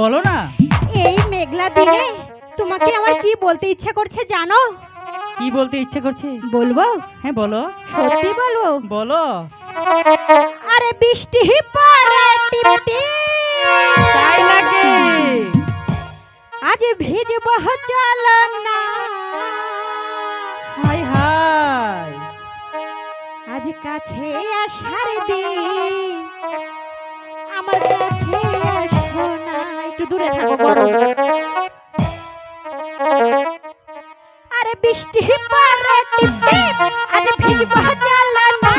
বলো না। এই মেঘলা দিনে তোমাকে আমার কি বলতে ইচ্ছা করছে জানো? কি বলতে ইচ্ছে করছে? বলব? হ্যাঁ বলো। সত্যি বলব? বলো। আরে বৃষ্টি পড়ে টিপ তাই লাগে আজ ভিজে বহুত জল না। Hi hi. আজ কাছে আসার দিন। দূরে থাকো গরম। আরে বৃষ্টি পরে টিপ টিপ আজ ভিজবো জ্বালানা।